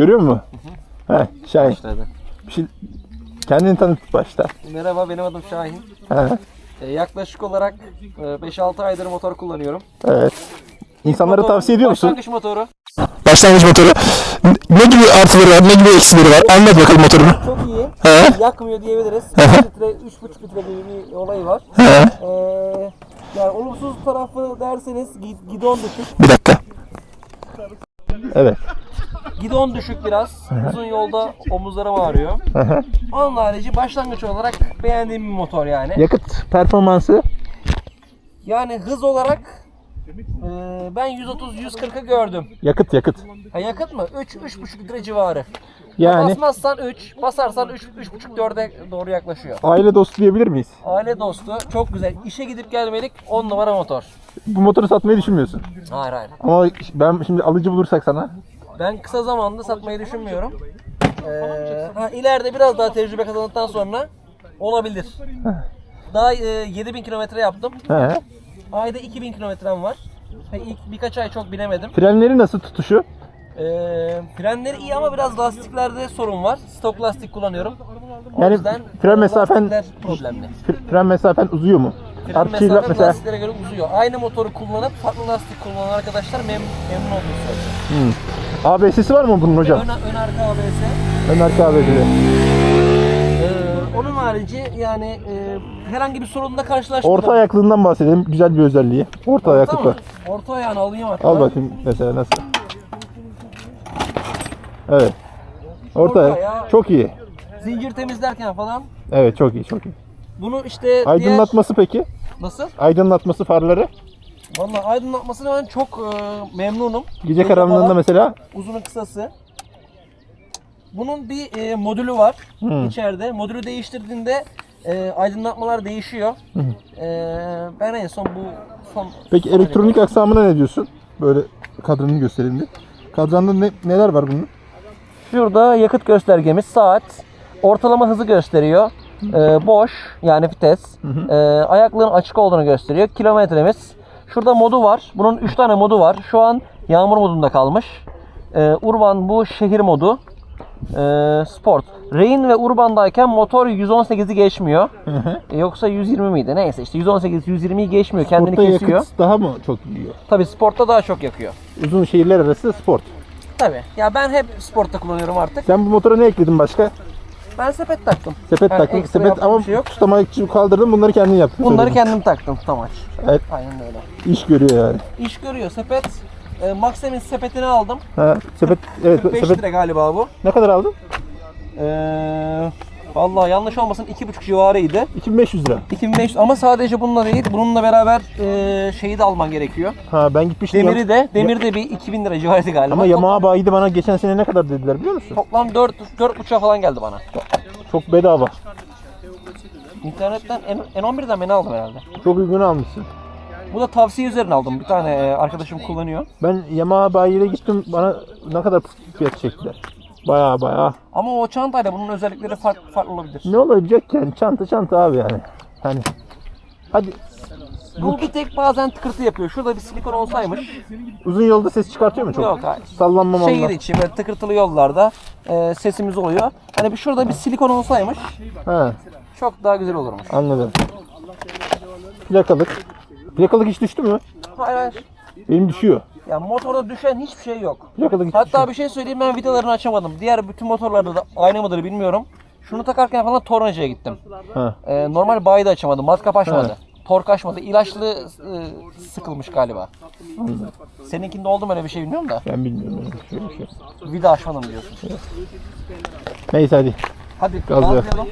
Görüyor musun? He, Şahin. Başladı. Bir şey... Kendini tanıt başta. Merhaba benim adım Şahin. He, Ee, yaklaşık olarak e, 5-6 aydır motor kullanıyorum. evet. İnsanlara Motor- tavsiye ediyor musun? Başlangıç motoru. Başlangıç motoru. Ne gibi artıları var, ne gibi eksileri var? Anlat bakalım motorunu. Çok iyi. He. Yakmıyor diyebiliriz. 3 litre, 3,5 litre gibi bir olayı var. He. Ee, yani olumsuz tarafı derseniz gi- gidon düşük. Bir dakika. Evet. Gidon düşük biraz. Uzun yolda omuzlarım ağrıyor. Onun harici başlangıç olarak beğendiğim bir motor yani. Yakıt performansı Yani hız olarak e, ben 130-140'ı gördüm. yakıt yakıt. Ha, yakıt mı? 3-3,5 litre civarı. Yani Basmazsan 3, basarsan 3 3,5-4'e doğru yaklaşıyor. aile dostu diyebilir miyiz? Aile dostu, çok güzel. İşe gidip gelmelik 10 numara motor. Bu motoru satmayı düşünmüyorsun. Hayır hayır. Ama ben şimdi alıcı bulursak sana Ben kısa zamanda satmayı düşünmüyorum. Ee, ha, ileride biraz daha tecrübe kazandıktan sonra olabilir. Daha e, 7000 kilometre yaptım. he. Ayda 2000 kilometrem var. Ve ilk birkaç ay çok binemedim. frenleri nasıl tutuşu? Ee, frenleri iyi ama biraz lastiklerde sorun var. Stok lastik kullanıyorum. O Yani yüzden fren mesafen- lastikler problemli. Fre- Fren mesafen uzuyor mu? Fren Artıyla mesafe mesela lastiklere göre uzuyor. Aynı motoru kullanıp farklı lastik kullanan arkadaşlar mem memnun olduğunu söylüyor. ABS'si var mı bunun hocam? Ön, ön arka ABS. Ön arka ABS'li. Ee, onun harici yani e, herhangi bir sorunla karşılaşmadım. Orta ayaklığından bahsedelim. Güzel bir özelliği. Orta ayaklık mı? var. Orta ayağını alayım hatta. Al bakayım mesela nasıl. Evet. Orta Orta ayağı- Çok iyi. Zincir temizlerken falan. Evet çok iyi çok iyi. Bunu işte Aydınlatması peki? diğer... Nasıl? Aydınlatması farları. Vallahi aydınlatmasını ben çok e, memnunum. Gece karanlığında mesela Uzunu kısası. Bunun bir e, modülü var Hı. içeride. Modülü değiştirdiğinde e, aydınlatmalar değişiyor. E, ben en son bu son Peki son elektronik aksamına ne diyorsun? Böyle kadranını gösterelim bir. Kadranda ne, neler var bunun? Şurada yakıt göstergemiz saat. Ortalama hızı gösteriyor. Ee, boş yani vites. Ee, ayaklığın açık olduğunu gösteriyor. Kilometremiz. Şurada modu var. Bunun 3 tane modu var. Şu an yağmur modunda kalmış. Ee, Urban bu şehir modu. Ee, sport. Rain ve Urban'dayken motor 118'i geçmiyor. Ee, Yoksa 120 miydi? Neyse işte 118 120'yi geçmiyor. Kendini Sportta kesiyor. yakıt daha mı çok yiyor? Tabii sportta daha çok yakıyor. Uzun şehirler arası sport. Tabii. Ya ben hep sportta kullanıyorum artık. Sen bu motora ne ekledin başka? Ben sepet taktım. Sepet Ben taktın. ekstra Sepet yaptığım ama bir şey yok. tutamak için kaldırdın. Bunları kendin yaptın. Bunları söyledin. kendim taktım tutamaç. Evet. Aynen öyle. İş görüyor yani. İş görüyor sepet. E, Maxim'in sepetini aldım. Ha, sepet evet 45 sepet lira galiba bu. ne kadar aldın? Ee, vallahi yanlış olmasın 2,5 civarıydı. 2500 lira. 2500 ama sadece bununla değil bununla beraber e, şeyi de alman gerekiyor. Ha ben gitmiştim. Demiri de demir de bir 2000 lira civarıydı galiba. Ama Yamaha bayide bana geçen sene ne kadar dediler biliyor musun? Toplam 4 4,5'a falan geldi bana. Çok bedava. İnternetten N- N11'den beni aldım herhalde. Çok uygun almışsın. Bu da tavsiye üzerine aldım. Bir tane e, arkadaşım kullanıyor. Ben Yamaha bayide gittim bana ne kadar fiyat çektiler. Baya baya. Ama o çantayla bunun özellikleri farklı farklı olabilir. Ne olacak yani çanta çanta abi yani. Hani hadi Bu bir tek bazen tıkırtı yapıyor. Şurada bir silikon olsaymış. uzun yolda ses çıkartıyor mu çok? Yok hayır. Sallanma Şehir mallanma. içi böyle tıkırtılı yollarda e, sesimiz oluyor. Hani bir şurada bir silikon olsaymış Ha çok daha güzel olurmuş. anladım. Plakalık. Plakalık hiç düştü mü? Hayır hayır. Benim düşüyor. Ya motorda düşen hiçbir şey yok. Hiç Hatta düşüyor. bir şey söyleyeyim ben vidalarını açamadım. Diğer bütün motorlarda da aynı mıdır bilmiyorum. Şunu takarken falan tornacıya gittim. Ha. E, normal bayi de açamadım. Matkap açmadı. Tork açmadı. İlaçlı e, sıkılmış galiba. Seninkinde oldu mu öyle bir şey bilmiyorum da. Ben bilmiyorum öyle bir şey. şey. Vida açmadım diyorsun. Neyse hadi. Hadi Gaz gazlayalım.